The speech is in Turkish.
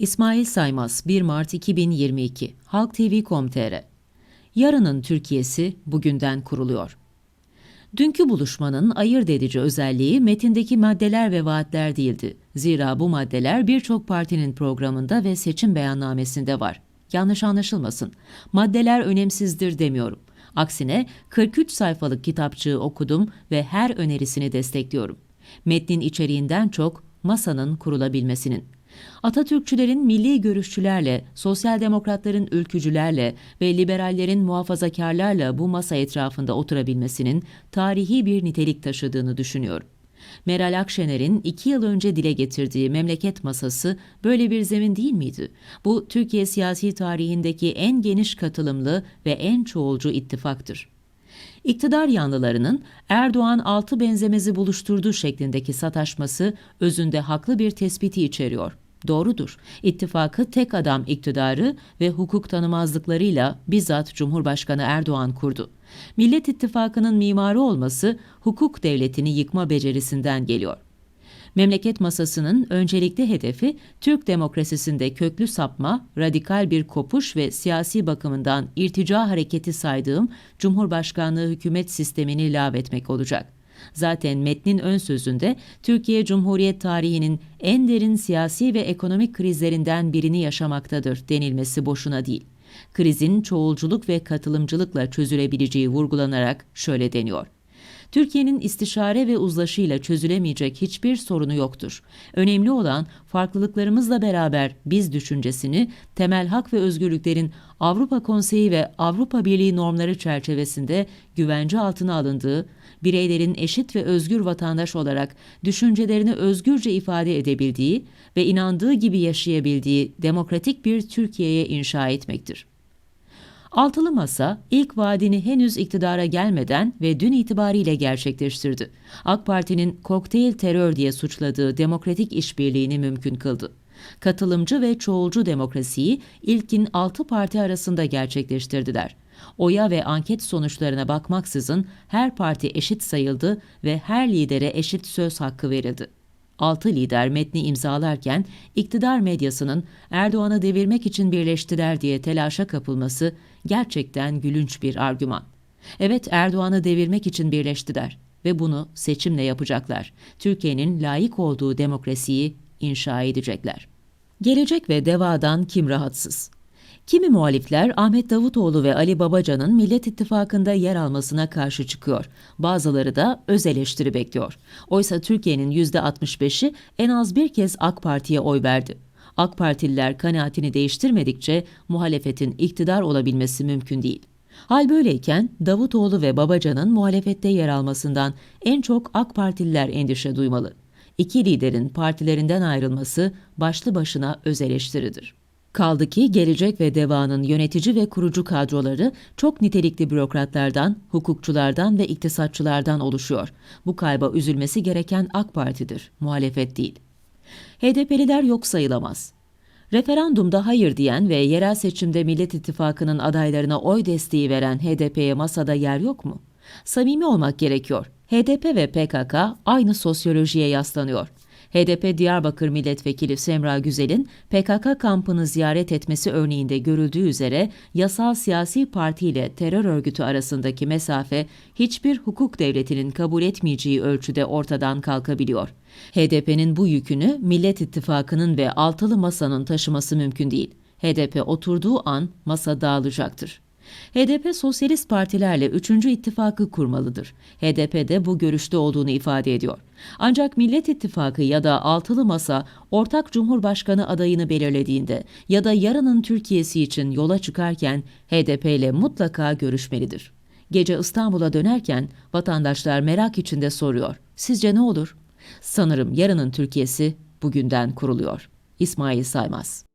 İsmail Saymaz 1 Mart 2022 Halk TV.com.tr Yarının Türkiye'si bugünden kuruluyor. Dünkü buluşmanın ayırt edici özelliği metindeki maddeler ve vaatler değildi. Zira bu maddeler birçok partinin programında ve seçim beyannamesinde var. Yanlış anlaşılmasın. Maddeler önemsizdir demiyorum. Aksine 43 sayfalık kitapçığı okudum ve her önerisini destekliyorum. Metnin içeriğinden çok masanın kurulabilmesinin. Atatürkçülerin milli görüşçülerle, sosyal demokratların ülkücülerle ve liberallerin muhafazakarlarla bu masa etrafında oturabilmesinin tarihi bir nitelik taşıdığını düşünüyorum. Meral Akşener'in iki yıl önce dile getirdiği memleket masası böyle bir zemin değil miydi? Bu Türkiye siyasi tarihindeki en geniş katılımlı ve en çoğulcu ittifaktır. İktidar yanlılarının Erdoğan altı benzemezi buluşturduğu şeklindeki sataşması özünde haklı bir tespiti içeriyor. Doğrudur. İttifakı tek adam iktidarı ve hukuk tanımazlıklarıyla bizzat Cumhurbaşkanı Erdoğan kurdu. Millet İttifakı'nın mimarı olması hukuk devletini yıkma becerisinden geliyor. Memleket masasının öncelikli hedefi Türk demokrasisinde köklü sapma, radikal bir kopuş ve siyasi bakımından irtica hareketi saydığım Cumhurbaşkanlığı hükümet sistemini lağvetmek olacak. Zaten metnin ön sözünde Türkiye Cumhuriyet tarihinin en derin siyasi ve ekonomik krizlerinden birini yaşamaktadır denilmesi boşuna değil. Krizin çoğulculuk ve katılımcılıkla çözülebileceği vurgulanarak şöyle deniyor. Türkiye'nin istişare ve uzlaşıyla çözülemeyecek hiçbir sorunu yoktur. Önemli olan farklılıklarımızla beraber biz düşüncesini temel hak ve özgürlüklerin Avrupa Konseyi ve Avrupa Birliği normları çerçevesinde güvence altına alındığı, bireylerin eşit ve özgür vatandaş olarak düşüncelerini özgürce ifade edebildiği ve inandığı gibi yaşayabildiği demokratik bir Türkiye'ye inşa etmektir. Altılı Masa ilk vaadini henüz iktidara gelmeden ve dün itibariyle gerçekleştirdi. AK Parti'nin kokteyl terör diye suçladığı demokratik işbirliğini mümkün kıldı. Katılımcı ve çoğulcu demokrasiyi ilkin altı parti arasında gerçekleştirdiler. Oya ve anket sonuçlarına bakmaksızın her parti eşit sayıldı ve her lidere eşit söz hakkı verildi. Altı lider metni imzalarken iktidar medyasının Erdoğan'ı devirmek için birleştiler diye telaşa kapılması gerçekten gülünç bir argüman. Evet Erdoğan'ı devirmek için birleştiler ve bunu seçimle yapacaklar. Türkiye'nin layık olduğu demokrasiyi inşa edecekler. Gelecek ve devadan kim rahatsız? Kimi muhalifler Ahmet Davutoğlu ve Ali Babacan'ın Millet İttifakı'nda yer almasına karşı çıkıyor. Bazıları da öz eleştiri bekliyor. Oysa Türkiye'nin %65'i en az bir kez AK Parti'ye oy verdi. AK Partililer kanaatini değiştirmedikçe muhalefetin iktidar olabilmesi mümkün değil. Hal böyleyken Davutoğlu ve Babacan'ın muhalefette yer almasından en çok AK Partililer endişe duymalı. İki liderin partilerinden ayrılması başlı başına öz eleştiridir. Kaldı ki Gelecek ve Deva'nın yönetici ve kurucu kadroları çok nitelikli bürokratlardan, hukukçulardan ve iktisatçılardan oluşuyor. Bu kayba üzülmesi gereken AK Parti'dir, muhalefet değil. HDP'liler yok sayılamaz. Referandumda hayır diyen ve yerel seçimde Millet İttifakı'nın adaylarına oy desteği veren HDP'ye masada yer yok mu? Samimi olmak gerekiyor. HDP ve PKK aynı sosyolojiye yaslanıyor. HDP Diyarbakır Milletvekili Semra Güzel'in PKK kampını ziyaret etmesi örneğinde görüldüğü üzere yasal siyasi parti ile terör örgütü arasındaki mesafe hiçbir hukuk devletinin kabul etmeyeceği ölçüde ortadan kalkabiliyor. HDP'nin bu yükünü Millet İttifakı'nın ve altılı masanın taşıması mümkün değil. HDP oturduğu an masa dağılacaktır. HDP sosyalist partilerle üçüncü ittifakı kurmalıdır. HDP de bu görüşte olduğunu ifade ediyor. Ancak Millet İttifakı ya da altılı masa ortak cumhurbaşkanı adayını belirlediğinde ya da yarının Türkiye'si için yola çıkarken HDP ile mutlaka görüşmelidir. Gece İstanbul'a dönerken vatandaşlar merak içinde soruyor. Sizce ne olur? Sanırım yarının Türkiye'si bugünden kuruluyor. İsmail Saymaz